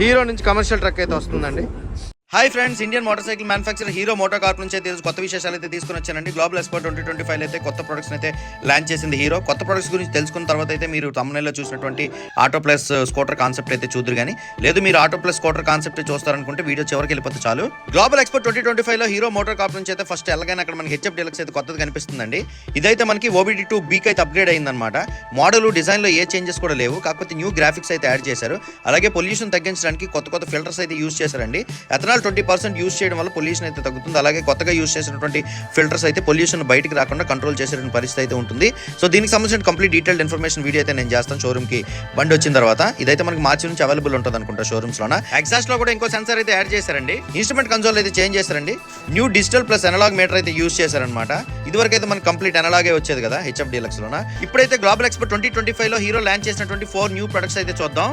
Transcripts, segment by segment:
Hero నుంచి commercial truck అయితే వస్తుందండి. Hi friends Indian motorcycle manufacture Hero motor corp నుంచి అయితే కొత్త విశేషాలు అయితే తీసుకుని వచ్చానండి. Global export twenty twenty five అయితే కొత్త ప్రొడక్ట్స్ అయితే లాంచ్ చేసింది హీరో. కొత్త ప్రొడక్ట్స్ గురించి తెలుసుకున్న తర్వాత అయితే మీరు తమిళలో చూసినటువంటి ఆటో ప్లస్ స్కూటర్ కాన్సెప్ట్ అయితే చూద్దరు కానీ లేదు మీరు ఆటో ప్లస్ స్కూటర్ కాన్సెప్ట్ చూస్తారనుకుంటే వీడియో చివరికి వెళ్ళిపోతే చాలు. గ్లోబల్ ఎక్స్పోర్ట్ ట్వంటీ ట్వంటీ ఫైవ్లో హీరో మోటార్ కార్ప్ నుంచి అయితే ఫస్ట్ ఎలాగైనా అక్కడ మనకి హెచ్ఎఫ్ డీలక్స్ అయితే కొత్తది కనిపిస్తుందండి. ఇదైతే మనకి ఓబిడి టూ బీక్ అయితే అప్గ్రేడ్ అయిందన్నమాట. మోడల్ డిజైన్లో ఏ చేంజెస్ కూడా లేవు. కాకపోతే న్యూ గ్రాఫిక్స్ అయితే యాడ్ చేశారు. అలాగే పొల్యూషన్ తగ్గించడానికి కొత్త కొత్త ఫిల్టర్స్ అయితే యూస్ చేశారండి. ఎథనాల్ ట్వంటీ పర్సెంట్ యూస్ చేయడం వల్ల పొల్యూషన్ అయితే తగ్గుతుంది. అలాగే కొత్తగా యూస్ చేసినటువంటి ఫిల్టర్స్ అయితే పొల్యూషన్ బయటకు రాకుండా కంట్రోల్ చేసేటువంటి పరిస్థితి అయితే ఉంటుంది. సో దీనికి సంబంధించిన కంప్లీట్ డీటెయిల్డ్ ఇన్ఫర్మేషన్ వీడియో అయితే నేను చేస్తాను షోరూమ్కి బండి వచ్చిన తర్వాత ఇదైతే మనకి మార్చి నుంచి అవైలబుల్ ఉంటుంది అనుకుంటా షోరూమ్స్ లోన ఎగ్జాస్ట్లో కూడా ఇంకో సెన్సార్ అయితే యాడ్ చేశారండి. ఇన్స్ట్రుమెంట్ కన్సోల్ అయితే చేంజ్ చేశారండి. New digital plus analog meter అయితే యూస్ చేశారనమాట ఇదివరకు అయితే మనకి కంప్లీట్ అనలాగే వచ్చేది కదా హెచ్ఎఫ్ డీలక్స్ లోన? ఇప్పుడైతే గ్లోబల్ ఎక్స్పో ట్వంటీ ట్వంటీ ఫైవ్లో హీరో లాంచ్ చేసినటువంటి ఫోర్ న్యూ ప్రొడక్ట్స్ అయితే చూద్దాం.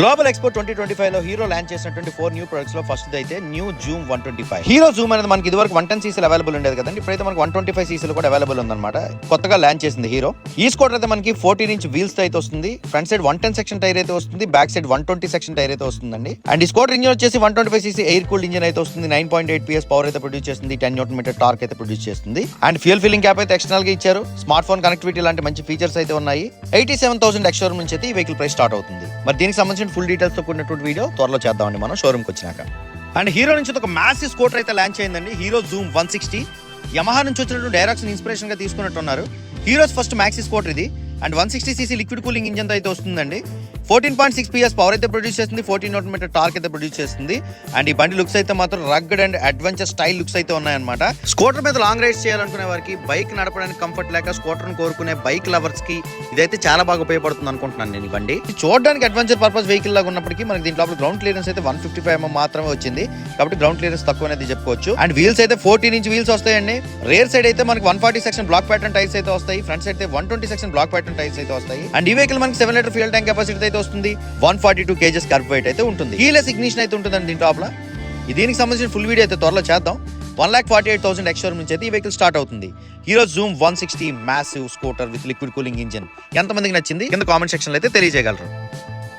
గ్లోబల్ ఎక్స్పో ట్వంటీ ట్వంటీ ఫైవ్లో హీరో లాంచ్ చేసినటువంటి ఫోర్ న్యూ ప్రొడక్ట్స్లో ఫస్ట్ అయితే new Xoom one twenty five. Hero Xoom అనేది మనకి ఇదివరకు వన్ టెన్ సీసీలు అవైలబుల్ ఉండేది కదండి. ఇప్పుడైతే మనకి వన్ ట్వంటీ ఫైవ్ సీసీలు కూడా అవైలబుల్ ఉందన్నమాట. కొత్తగా ల్యాండ్ చేసింది హీరో. ఈ స్కూటర్ అయితే మనకి ఫోర్టీన్ ఇంచ్ వీల్స్ అయితే వస్తుంది. Front side one ten section tyre అయితే వస్తుంది. Back side one twenty section tyre అయితే వస్తుందండి. అండ్ ఈ స్కూటర్ ఇంజిన్ వచ్చేసి one twenty five CC air cooled engine అయితే వస్తుంది. Nine point eight PS power అయితే ప్రొడ్యూస్ చేస్తుంది. టెన్ న్యూటన్ మీటర్ టార్క్ అయితే ప్రొడ్యూస్ చేస్తుంది. అండ్ ఫ్యూల్ ఫిల్లింగ్ క్యాప్ అయితే ఎక్స్టర్నల్గా ఇచ్చారు. స్మార్ట్ ఫోన్ కనెక్టివిటీ లాంటి మంచి ఫీచర్స్ అయితే ఉన్నాయి. ఎయిటీ సెవెన్ థౌసండ్ ఎక్స్షోరూమ్ నుంచి అయితే ఈ వెహికల్ ప్రైస్ స్టార్ట్ అవుతుంది. మరి దీనికి సంబంధించిన ఫుల్ డీటెయిల్స్తో కూడినటువంటి వీడియో త్వరలో చేద్దామండి మనం. షోరూమ్కి వచ్చినాక. అండ్ హీరో నుంచి ఒక మ్యాసివ్ స్కూటర్ అయితే లాంచ్ అయిందండి. Hero Xoom one sixty. Yamaha నుంచి వచ్చినటువంటి డైరెక్షన్ ఇన్స్పిరేషన్గా తీసుకున్నట్టున్నారు. హీరోస్ ఫస్ట్ మ్యాక్సీ స్కూటర్ ఇది. And one sixty CC liquid cooling engine అయితే వస్తుందండి. Fourteen point six PS power అయితే ప్రొడ్యూస్ చేస్తుంది. ఫోర్టీన్ నోట్ మీటర్ టార్క్ అయితే ప్రొడ్యూస్ చేస్తుంది. అండ్ ఈ బండి లుక్స్ అయితే మాత్రం rugged and adventure style looks అయితే ఉన్నాయన్నమాట. స్కూటర్ మీద లాంగ్ రైడ్స్ చేయాలనుకునే వారికి బైక్ నడపడానికి కంఫర్ట్ లేక స్కూటర్ కోరుకునే బైక్ లవర్స్కి ఇదైతే చాలా బాగా ఉపయోగపడుతుంది అనుకుంటున్నాను నేను ఈ బండి. చూడడానికి అడ్వెంచర్ పర్పస్ వెహికల్ లాగా ఉన్నప్పటికీ మనకి దీంట్లో గ్రౌండ్ క్లియరెన్స్ అయితే వన్ ఫిఫ్టీ ఫైవ్ మాత్రమే వచ్చింది. కాబట్టి గ్రౌండ్ క్లియరెన్స్ తక్కువ అనేది చెప్పుకోవచ్చు. అండ్ వీల్స్ అయితే ఫోర్టీన్ ఇంచ్ వీల్స్ వస్తాయండి. రేర్ సైడ్ అయితే మనకి one forty section block pattern tyres అయితే వస్తాయి. ఫ్రంట్ సైడ్ అయితే one twenty section block pattern tyres అయితే వస్తాయి. అండ్ ఈ వెహికల్ మనకి seven litre fuel tank capacity అయితే వస్తుంది. One forty two kgs kerb weight అయితే ఉంటుంది. హీలెస్ ఇగ్నిషన్ అయితే ఉంటుందండి దీని టాప్లో దీనికి సంబంధించిన ఫుల్ వీడియో అయితే త్వరలో చేద్దాం. One lakh forty eight thousand ex showroom నుంచి అయితే ఈ వెహికల్ స్టార్ట్ అవుతుంది. Hero Xoom one sixty massive scooter with liquid cooling engine ఎంతమందికి నచ్చింది? కింద కామెంట్ సెక్షన్ అయితే తెలియజేయగలరు.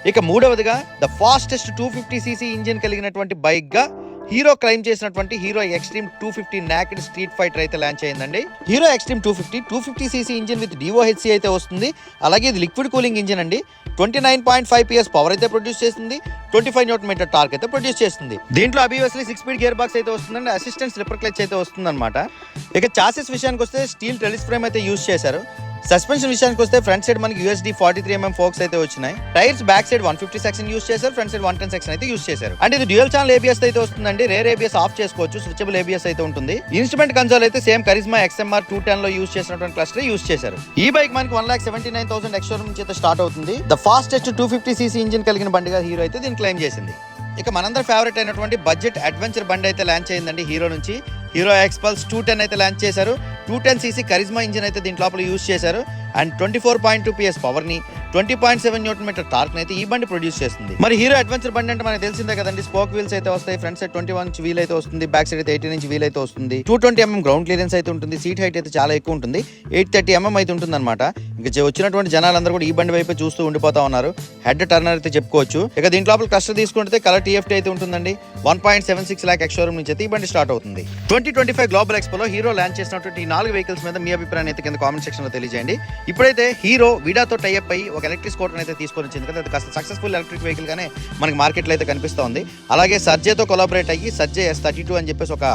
ఇక మూడవదిగా the fastest two fifty CC engine కలిగినటువంటి బైక్గా హీరో క్లైమ్ చేసినటువంటి Hero Xtreme two fifty naked street fighter అయితే లాంచ్ అయిందండి. Hero Xtreme two fifty two fifty CC engine with DOHC అయితే వస్తుంది. అలాగే ఇది లిక్విడ్ కూలింగ్ ఇంజిన్ అండి. Twenty nine point five PS power అయితే ప్రొడ్యూస్ చేస్తుంది. Twenty five newton metre torque అయితే ప్రొడ్యూస్ చేస్తుంది. దీంట్లో obviously six speed gear box అయితే వస్తుందండి. అసిస్టెంట్ స్లిప్పర్ క్లచ్ అయితే వస్తుంది అనమాట ఇక చాసెస్ విషయానికి వస్తే స్టీల్ టెలిస్ ఫ్రేమ్ అయితే యూస్ చేశారు. సస్పెన్షన్ విషయానికి వస్తే ఫ్రంట్ సైడ్ మనకి USD forty three MM forks అయితే వచ్చినాయి. Tyres back side one fifty section use చేశారు front side one ten section అయితే యూస్ చేశారు. అండ్ ఇది డ్యూయల్ ఛానల్ ఏబిఎస్ అయితే వస్తుందండి. రేర్ ఏబిఎస్ ఆఫ్ చేసుకోవచ్చు స్విచబుల్ ఏబిఎస్ అయితే ఉంటుంది. ఇన్స్ట్రుమెంట్ కన్సోల్ అయితే సేమ్ కరిజ్మా ఎక్స్ఎంఆర్ టూ టెన్లో యూస్ చేసినటువంటి క్లస్టర్ యూస్ చేశారు. ఈ బైక్ మనకి one lakh seventy nine thousand ex నుంచి అయితే స్టార్ట్ అవుతుంది. The fastest two fifty CC engine కలిగిన బండిగా హీరో అయితే దీన్ని క్లెయిమ్ చేసింది. ఇక మనందరి ఫేవరెట్ అయినటువంటి బడ్జెట్ అడ్వెంచర్ బండి అయితే లాంచ్ అయిందండి హీరో నుంచి. హీరో ఎక్స్పల్స్ టూ టెన్ అయితే లాంచ్ చేశారు. Two ten CC Karizma engine అయితే దీంట్ లోపల యూస్ చేశారు. And twenty four point two PS పవర్ని twenty point seven newton metre torque అయితే ఈ బండి ప్రొడ్యూస్ చేస్తుంది. మరి హీరో అడ్వెంచర్ బండి అంటే మనకి తెలిసిందే కదండి స్పోక్ వీల్స్ అయితే వస్తాయి front side twenty one wheel అయితే వస్తుంది బ్యాక్ సైడ్ అయితే ఎయిటీన్ ఇంచ్ వీల్ అయితే వస్తుంది. Two twenty MM ground clearance అయితే ఉంటుంది సీట్ హైట్ అయితే చాలా ఎక్కువ ఉంటుంది ఎయిట్ థర్టీ ఎంఎం అయితే ఉంటుంది అనమాట ఇంకా వచ్చినటువంటి జనాలందరూ కూడా ఈ బండి వైపు చూస్తూ ఉండిపోతా ఉన్నారు. హెడ్ టర్నర్ అయితే చెప్పుకోవచ్చు. ఇక దీంట్లో లోపల తీసుకుంటే కలర్ టీఎఫ్టీ అయితే ఉంటుందండి. One point seven six lakh ex showroom నుంచి అయితే ఈ బండి స్టార్ట్ అవుతుంది. ట్వంటీ ట్వంటీ ఫైవ్ గ్లోబల్ ఎక్స్పోలో హీరో లాంచ్ చేసినటువంటి ఈ నాలుగు వెహికల్స్ మీద మీ అభిప్రాయం అయితే కింద కామెంట్ సెక్షన్లో తెలియజేయండి. ఇప్పుడైతే హీరో విడాతో టైఅప్ అయ్యి ఒక ఎలక్ట్రిక్ స్కూటర్ అయితే తీసుకొని వచ్చింది కదా అది కాస్త సక్సెస్ఫుల్ ఎలక్ట్రిక్ వెహికల్ గానే మనకి మార్కెట్లో అయితే కనిపిస్తోంది. అలాగే సర్జేతో కొలాబరేట్ అయ్యి సర్జే ఎస్ థర్టీ టూ అని చెప్పేసి ఒక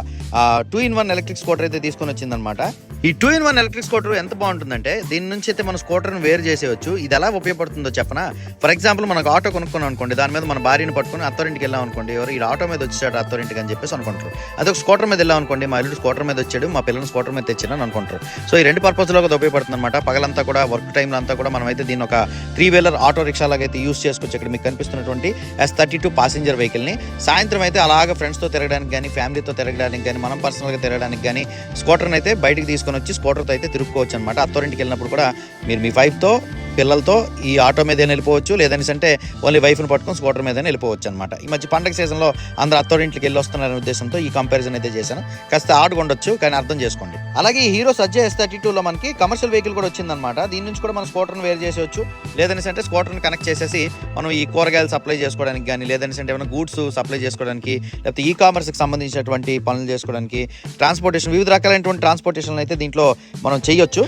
two in one electric scooter అయితే తీసుకొని వచ్చిందనమాట ఈ two in one electric scooter ఎంత బాగుంటుందంటే దీని నుంచి అయితే మన స్కూటర్ని వేరు చేసేయచ్చు. ఇది ఎలా ఉపయోగపడుతుందో చెప్పనా? ఫర్ ఎగ్జాంపుల్ మనకు ఆటో కొనుక్కున్నాం అనుకోండి దాని మీద మన భార్యను పట్టుకుని అత్తరింటికి వెళ్ళాం అనుకోండి ఎవరు ఈ ఆటో మీద వచ్చాడు అత్తరింటికి అని చెప్పేసి అనుకుంటారు. అది ఒక స్కూటర్ మీద వెళ్ళాం అనుకోండి మా ఇల్లు స్కూటర్ మీద వచ్చాడు మా పిల్లలు స్కూటర్ మీద తెచ్చాను అనుకుంటారు. సో ఈ రెండు పర్పస్లో ఉపయోగపడుతుంది అనమాట పగలంతా కూడా వర్క్ టైంలో అంతా కూడా మనం అయితే దీన్ని ఒక త్రీ వీలర్ ఆటో రిక్షా లాగా అయితే యూస్ చేసుకోవచ్చు ఇక్కడ మీకు కనిపిస్తున్నటువంటి ఎస్ థర్టీ టూ ప్యాసింజర్ వెహికల్ని సాయంత్రం అయితే అలాగ ఫ్రెండ్స్తో తిరగడానికి కానీ ఫ్యామిలీతో తిరగడానికి కానీ మనం పర్సనల్గా తిరగడానికి కానీ స్కూటర్ని అయితే బయటికి తీసుకొని వచ్చి స్కూటర్తో అయితే తిరుక్కోవచ్చు అనమాట అత్తోరింటికి వెళ్ళినప్పుడు కూడా మీరు మీ వైఫ్తో పిల్లలతో ఈ ఆటో మీద వెళ్ళిపోవచ్చు. లేదని అంటే ఓన్లీ వైఫ్ని పట్టుకొని స్కూటర్ మీద వెళ్ళిపోవచ్చు అనమాట ఈ మధ్య పండగ సీజన్లో అందరూ అత్తోరింటికి వెళ్ళి వస్తున్నారనే ఉద్దేశంతో ఈ కంపారిజన్ అయితే చేశాను. కాస్త ఆడుకుండొచ్చు కానీ అర్థం చేసుకోండి. అలాగే హీరో సజ్జ ఎస్ థర్టీ టూలో మనకి కమర్షియల్ వెహికల్ కూడా వచ్చిందనమాట దీని నుంచి కూడా మనం స్కూటర్ని వేరు చేసేవచ్చు లేదని అంటే స్కూటర్ని కనెక్ట్ చేసేసి మనం ఈ కూరగాయలు సప్లై చేసుకోవడానికి కానీ లేదని అంటే ఏమైనా గూడ్స్ సప్లై చేసుకోవడానికి లేకపోతే ఈ కామర్స్కి సంబంధించినటువంటి పనులు చేసుకోవడానికి ట్రాన్స్పోర్టేషన్ వివిధ రకాలైనటువంటి ట్రాన్స్పోర్టేషన్ అయితే దీంట్లో మనం చేయొచ్చు.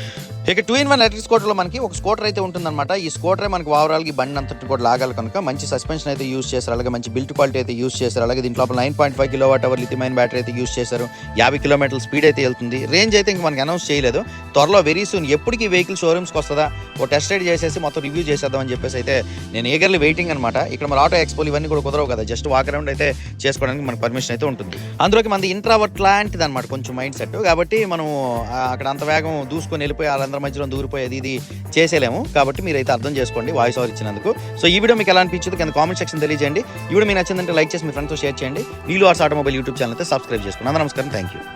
ఇక టూ ఇన్ వన్ ఎలక్ట్రిక్ స్కూటర్లో మనకి ఒక స్కూటర్ అయితే ఉంటుందన్నమాట. ఈ స్కూటరే మనకి ఓవరాల్కి బండి అంతటి కూడా లాగాలి కనుక మంచి సస్పెన్షన్ అయితే యూస్ చేశారు. అలాగే మంచి బిల్ట్ క్వాలిటీ అయితే యూస్ చేశారు. అలాగే దీంట్లో nine point five kilowatt hour lithium ion battery అయితే యూస్ చేశారు. యాభై కిలోమీటర్ల స్పీడ్ అయితే వెళ్తుంది. రేంజ్ అయితే ఇంక మనకి అనౌన్స్ చేయలేదు. త్వరలో వెరీ సూన్ ఎప్పటికీ వెహికల్ షోరూమ్స్కి వస్తుందా? ఓ టెస్ట్ రైడ్ చేసేసి మొత్తం రివ్యూ చేసేద్దామని చెప్పేసి అయితే నేను ఏగర్లీ వెయిటింగ్ అనమాట ఇక్కడ మన ఆటో ఎక్స్పోలు ఇవన్నీ కూడా కుదరవు కదా. జస్ట్ వాక్ అరౌండ్ అయితే చేసుకోవడానికి మనకు పర్మిషన్ అయితే ఉంటుంది. అందులోకి మనది ఇంట్రావర్ట్ లాంటిది అనమాట కొంచెం మైండ్ సెట్ కాబట్టి మనం అక్కడ అంత వేగం దూసుకొని వెళ్ళిపోయి అందరి మధ్యలో దూరిపోయేది ఇది చేసేలేము కాబట్టి మీరు అయితే అర్థం చేసుకోండి వాయిస్ ఓవర్ ఇచ్చినందుకు. సో ఈ వీడియో మీకు ఎలా అనిపించింది కింద కామెంట్ సెక్షన్ తెలియజేయండి. ఈ వీడియో మీకు నచ్చిందంటే లైక్ చేసి మీ ఫ్రెండ్స్తో షేర్ చేయండి. వీలు ఆర్స్ ఆటోమొబైల్ యూట్యూబ్ ఛానల్ అయితే సబ్స్క్రైబ్ చేసుకోండి. నమస్కారం. Thank you